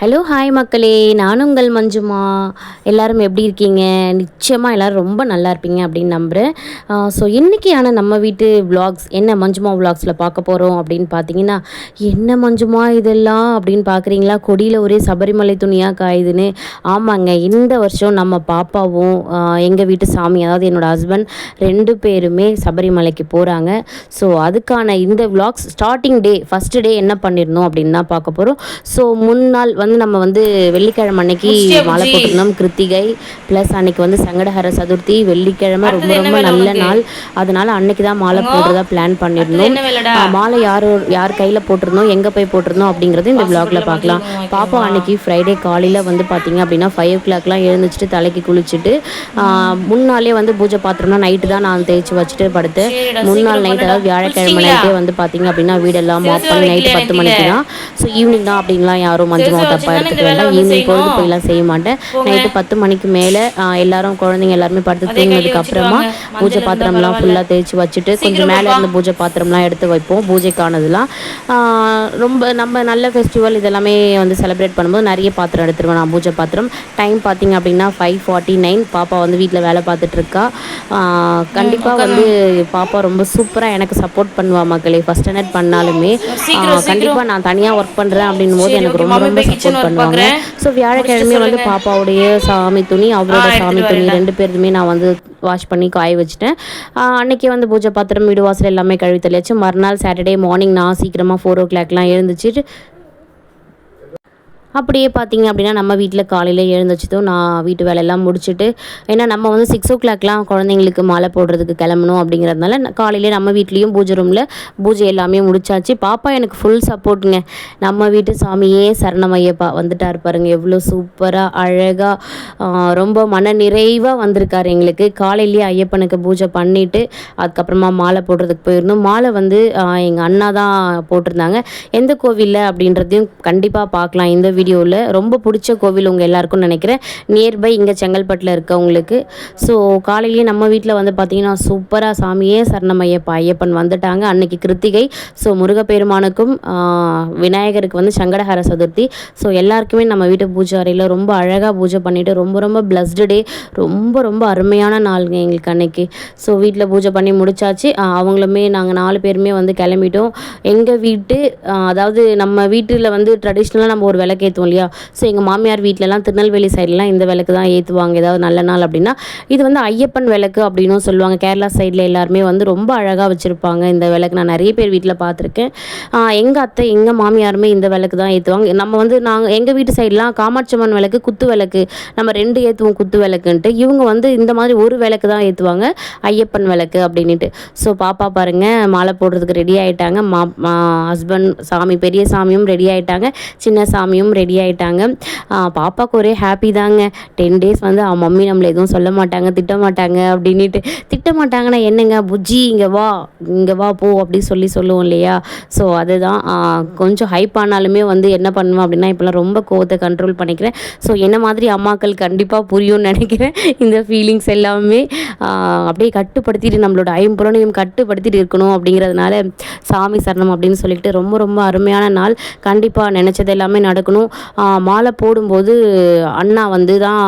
Hello hi மக்களே. நான் உங்கள் மஞ்சுமா. எல்லோரும் எப்படி இருக்கீங்க? நிச்சயமாக எல்லோரும் ரொம்ப நல்லா இருப்பீங்க அப்படின்னு நம்புகிறேன் ஸோ இன்றைக்கியான நம்ம வீட்டு விளாக்ஸ் என்ன மஞ்சுமா விளாக்ஸில் பார்க்க போகிறோம் அப்படின்னு பார்த்தீங்கன்னா என்ன மஞ்சுமா இதெல்லாம் அப்படின்னு பார்க்குறீங்களா? கொடியில் ஒரே சபரிமலை துணியாக காயுதுன்னு. ஆமாங்க இந்த வருஷம் நம்ம பாப்பாவும் எங்கள் வீட்டு சாமி அதாவது என்னோடய ஹஸ்பண்ட் ரெண்டு பேருமே சபரிமலைக்கு போகிறாங்க ஸோ அதுக்கான இந்த vlogs starting day first day என்ன பண்ணியிருந்தோம் அப்படின்னு தான் பார்க்க போகிறோம் ஸோ முன்னாள் வந்து நம்ம வந்து வெள்ளிக்கிழமை அன்னைக்கு மாலை? போட்டிருந்தோம் கிருத்திகை ப்ளஸ் அன்னைக்கு வந்து சங்கடஹர சதுர்த்தி வெள்ளிக்கிழமை ரொம்ப ரொம்ப நல்ல? நாள் அதனால அன்னைக்கு தான் மாலை? போடுறதா பிளான் பண்ணியிருந்தோம் மாலை யார் யார் கையில் போட்டிருந்தோம் எங்கே போய் போட்டிருந்தோம் அப்படிங்கிறது இந்த vlogல Hospital ல பார்க்கலாம் பாப்பா? அன்னைக்கு ஃப்ரைடே காலையில் வந்து பார்த்தீங்க அப்படின்னா ஃபைவ் ஓ கிளாக்லாம் எழுந்திரிச்சிட்டு தலைக்கு குளிச்சுட்டு முன்னாலே வந்து பூஜை பாத்திரம்னா நைட்டு தான் நான் தேய்ச்சி வச்சுட்டு படுத்தேன் சரிடா, முன்னாள் நைட். அதாவது வியாழக்கிழமை? நைட்டே வந்து பார்த்தீங்க அப்படின்னா வீடெல்லாம் மாப் பண்ணி நைட்டு பத்து? மணிக்கு தான் ஸோ ஈவினிங் தான் அப்படின்லாம் யாரும் மஞ்சள் சிறுசு மாவு தப்பாக வச்சுதானே இந்த எடுத்துக்க வேலை வேண்டாம் வந்து ஈவினிங் பொழுது? போயெல்லாம் செய்ய மாட்டேன். நைட்டு பத்து மணிக்கு மேலே எல்லாரும் குழந்தைங்க எல்லாருமே படுத்து தூங்கினதுக்கு அப்புறமா பூஜை பாத்திரம்லாம். ஃபுல்லாக தேய்ச்சி வச்சுட்டு கொஞ்சம் மேலே. இருந்த பூஜை பாத்திரம்லாம் எடுத்து வைப்போம். பூஜைக்கானதுலாம். ரொம்ப நம்ம நல்ல ஃபெஸ்டிவல் இதெல்லாமே வந்து செலிப்ரேட் பண்ணும்போது நிறைய பாத்திரம் எடுத்துருவேன். நான் பூஜை பாத்திரம். டைம் பார்த்தீங்க அப்படின்னா ஃபைவ் ஃபார்ட்டி நைன் பாப்பா வந்து வீட்டில் வேலை பார்த்துட்டு இருக்கா. கண்டிப்பாக வந்து பாப்பா ரொம்ப சூப்பராக எனக்கு சப்போர்ட் பண்ணுவா மக்களே. ஃபஸ்ட் ஸ்டாண்டர்ட் பண்ணாலுமே கண்டிப்பாக நான் தனியாக ஒர்க் பண்ணுறேன் அப்படின்னும் போது எனக்கு ரொம்ப ரொம்ப சப்போர்ட் பண்ணுவாங்க. ஸோ வியாழக்கிழமை வந்து. பாப்பாவுடைய சாமி துணி அவரோட சாமி துணி. ரெண்டு பேருமே நான் வந்து வாஷ் பண்ணி காய வச்சுட்டேன் அன்னைக்கு வந்து பூஜை பாத்திரம் வீடு வாசல் எல்லாமே கழுவி தெளிச்சு மறுநாள் சாட்டர்டே மார்னிங் நான் சீக்கிரமாக ஃபோர் ஓ கிளாக்லாம் எழுந்துச்சிட்டு அப்படியே பார்த்தீங்க அப்படின்னா நம்ம வீட்டில் காலையில் எழுந்திரிச்சதும் நான் வீட்டு வேலையெல்லாம் முடிச்சுட்டு ஏன்னா நம்ம வந்து சிக்ஸ் ஓ கிளாக்லாம் குழந்தைங்களுக்கு மாலை போடுறதுக்கு கிளம்பணும் அப்படிங்கிறதுனால நான் காலையிலே நம்ம வீட்லேயும் பூஜை ரூமில் பூஜை எல்லாமே முடிச்சாச்சு. பாப்பா எனக்கு ஃபுல் சப்போர்ட்டுங்க நம்ம வீட்டு சாமியே சரணமையப்பா. வந்துட்டார் பாருங்க எவ்வளோ சூப்பராக அழகாக ரொம்ப மன நிறைவாக வந்திருக்காரு எங்களுக்கு. காலையிலேயே ஐயப்பனுக்கு பூஜை பண்ணிவிட்டு அதுக்கப்புறமா மாலை போடுறதுக்கு போயிருந்தோம். மாலை வந்து எங்கள் அண்ணா தான் போட்டிருந்தாங்க. எந்த கோவிலில் அப்படின்றதையும் கண்டிப்பாக பார்க்கலாம். இந்த வீடியோவில் ரொம்ப பிடிச்ச கோவில் உங்கள் எல்லாருக்கும் நினைக்கிறேன். நியர்பை இங்கே செங்கல்பட்டில் இருக்கவங்களுக்கு. ஸோ காலையிலேயே நம்ம வீட்டில் வந்து பார்த்தீங்கன்னா சூப்பராக சாமியே சரணமையப்பா ஐயப்பன் வந்துட்டாங்க. அன்னைக்கு கிருத்திகை. ஸோ முருகப்பெருமானுக்கும் விநாயகருக்கு வந்து சங்கடஹர சதுர்த்தி. ஸோ எல்லாருக்குமே நம்ம வீட்டு பூஜை அறையில் ரொம்ப அழகாக பூஜை பண்ணிவிட்டு ரொம்ப ரொம்ப பிளஸ்டு டே ரொம்ப ரொம்ப அருமையான நாளுங்க எங்களுக்கு அன்னைக்கு. ஸோ வீட்டில் பூஜை பண்ணி முடிச்சாச்சு. அவங்களுமே நாங்கள் நாலு பேருமே வந்து கிளம்பிட்டோம். எங்கள் வீட்டு அதாவது நம்ம வீட்டில் வந்து ட்ரெடிஷ்னலாக நம்ம ஒரு விளக்கு ஏற்றுவோம் இல்லையா? ஸோ எங்கள் மாமியார் வீட்டிலலாம் திருநெல்வேலி சைட்லலாம் இந்த விளக்கு தான் ஏற்றுவாங்க ஏதாவது நல்ல நாள் அப்படின்னா இது வந்து ஐயப்பன் விளக்கு அப்படின்னும் சொல்லுவாங்க. கேரளா சைடில் எல்லாருமே வந்து ரொம்ப அழகாக வச்சுருப்பாங்க இந்த விளக்கு. நான் நிறைய பேர் வீட்டில் பார்த்துருக்கேன் எங்கள் அத்தை எங்கள் மாமியாருமே இந்த விளக்கு தான் ஏற்றுவாங்க நம்ம வந்து நாங்கள் எங்கள் வீட்டு சைட்லாம் காமாட்சியம்மன் விளக்கு குத்து விளக்கு நம்ம ரெண்டு ஏற்றுவோம் குத்து விளக்குன்ட்டு. இவங்க வந்து இந்த மாதிரி ஒரு விளக்கு தான் ஏற்றுவாங்க ஐயப்பன் விளக்கு அப்படின்ட்டு ஸோ பாப்பா பாருங்கள் மாலை போடுறதுக்கு ரெடி ஆகிட்டாங்க மா ஹஸ்பண்ட் சாமி பெரிய சாமியும் ரெடி ஆகிட்டாங்க சின்ன சாமியும் ரெடி ஆகிட்டாங்க பாப்பாவுக்கு ஒரே ஹாப்பி தாங்க. டென் டேஸ் வந்து அவன் மம்மி நம்மளை எதுவும் சொல்ல மாட்டாங்க திட்ட மாட்டாங்க அப்படின்ட்டு திட்ட மாட்டாங்கன்னா என்னங்க புஜ்ஜி இங்கே வா இங்கே வா போ அப்படின்னு சொல்லி சொல்லுவோம் இல்லையா? ஸோ அதுதான் கொஞ்சம் ஹைப் ஆனாலுமே வந்து என்ன பண்ணுவேன் அப்படின்னா இப்போலாம் ரொம்ப கோவத்தை கண்ட்ரோல் பண்ணிக்கிறேன். ஸோ என்ன மாதிரி அம்மாக்கள் கண்டிப்பாக புரியும்னு நினைக்கிறேன். இந்த ஃபீலிங்ஸ் எல்லாமே அப்படியே கட்டுப்படுத்திட்டு நம்மளோட ஐம்புலனையும் கட்டுப்படுத்திட்டு இருக்கணும் அப்படிங்கிறதுனால சாமி சரணம் அப்படின்னு சொல்லிட்டு ரொம்ப ரொம்ப அருமையான நாள். கண்டிப்பாக நினச்சது எல்லாமே நடக்கணும். மாலை போடும்போது அண்ணா வந்து தான்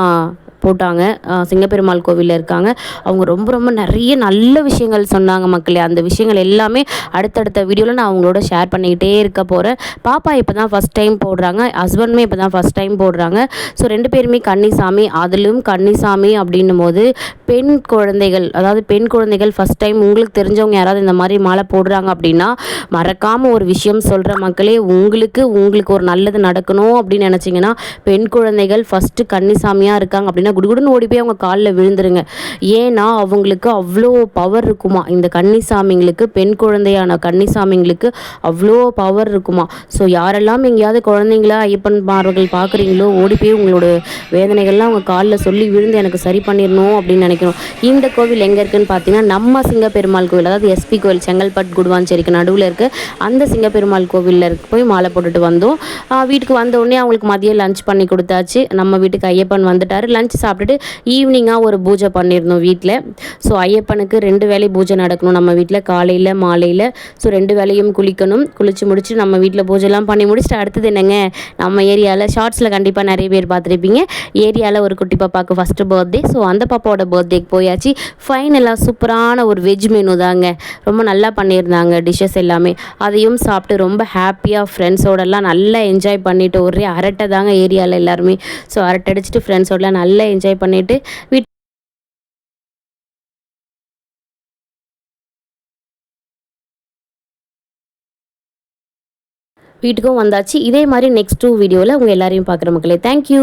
போட்டாங்க. சிங்கப்பெருமாள் கோவிலில் இருக்காங்க. அவங்க ரொம்ப ரொம்ப நிறைய நல்ல விஷயங்கள் சொன்னாங்க மக்களே. அந்த விஷயங்கள் எல்லாமே அடுத்தடுத்த வீடியோவில் நான் அவங்களோட ஷேர் பண்ணிக்கிட்டே இருக்க போகிறேன் பாப்பா இப்போ தான் ஃபஸ்ட் டைம் போடுறாங்க. ஹஸ்பண்டுமே இப்போ தான் ஃபஸ்ட் டைம் போடுறாங்க. ஸோ ரெண்டு பேருமே கன்னிசாமி அதிலும் கன்னிசாமி அப்படின்னும் போது பெண் குழந்தைகள் அதாவது பெண் குழந்தைகள் ஃபஸ்ட் டைம் உங்களுக்கு தெரிஞ்சவங்க யாராவது இந்த மாதிரி மாலை போடுறாங்க அப்படின்னா மறக்காமல் ஒரு விஷயம் சொல்கிற மக்களே. உங்களுக்கு உங்களுக்கு ஒரு நல்லது நடக்கணும் அப்படின்னு நினச்சிங்கன்னா பெண் குழந்தைகள் ஃபஸ்ட்டு கன்னிசாமியாக இருக்காங்க அப்படின்னா குடுகுடுன்னு ஓடி போய் அவங்க காலில் விழுந்துருங்க. ஏன்னா அவங்களுக்கு அவ்வளோ பவர் இருக்குமா? இந்த கன்னிசாமிங்களுக்கு பெண் குழந்தையான கன்னிசாமிங்களுக்கு அவ்வளோ பவர் இருக்குமா? ஸோ யாரெல்லாம் எங்கேயாவது குழந்தைங்கள ஐயப்பன் மார்கள் பார்க்குறீங்களோ ஓடி போய் உங்களோட வேதனைகள்லாம் அவங்க காலில் சொல்லி விழுந்து எனக்கு சரி பண்ணிடணும் அப்படின்னு நினைக்கணும். இந்த கோவில் எங்கே இருக்குன்னு பார்த்தீங்கன்னா நம்ம சிங்கப்பெருமாள் கோவில் அதாவது எஸ்பி கோவில் செங்கல்பட் குடுவாஞ்சேரிக்கு நடுவில் இருக்குது அந்த சிங்கப்பெருமாள் கோவிலில் போய் மாலை போட்டுட்டு வந்தோம். வீட்டுக்கு வந்த உடனே அவங்களுக்கு மதியம் லஞ்ச் பண்ணி கொடுத்தாச்சு. நம்ம வீட்டுக்கு ஐயப்பன் வந்துட்டார். லஞ்ச் சாப்பிட்டுட்டு ஈவினிங்காக ஒரு பூஜை பண்ணியிருந்தோம் வீட்டில் ஸோ ஐயப்பனுக்கு ரெண்டு வேளை பூஜை நடக்கணும் நம்ம வீட்டில் காலையில் மாலையில். ஸோ ரெண்டு வேலையும் குளிக்கணும். குளித்து முடிச்சு நம்ம வீட்டில் பூஜைலாம் பண்ணி முடிச்சுட்டு அடுத்தது என்னங்க? நம்ம ஏரியாவில் ஷார்ட்ஸில் கண்டிப்பாக நிறைய பேர் பார்த்துருப்பீங்க. ஏரியாவில் ஒரு குட்டி பாப்பாவுக்கு ஃபஸ்ட்டு பர்த்டே ஸோ அந்த பாப்பாவோட பர்த்டேக்கு போயாச்சு. ஃபைனலாக சூப்பரான ஒரு வெஜ் மெனு தாங்க. ரொம்ப நல்லா பண்ணியிருந்தாங்க டிஷ்ஷஸ் எல்லாமே. அதையும் சாப்பிட்டு ரொம்ப ஹாப்பியாக ஃப்ரெண்ட்ஸோடலாம் நல்லா என்ஜாய் பண்ணிவிட்டு ஒரே அரட்டை தாங்க ஏரியாவில் எல்லாருமே. ஸோ அரட்டை அடிச்சுட்டு ஃப்ரெண்ட்ஸோடலாம் நல்லா என்ஜாய் பண்ணிவிட்டு வீட் வீட்டுக்கும் வந்தாச்சு. இதே மாதிரி நெக்ஸ்ட் டூ வீடியோவில் உங்கள் எல்லாரையும் பார்க்குற மக்களே தேங்க்யூ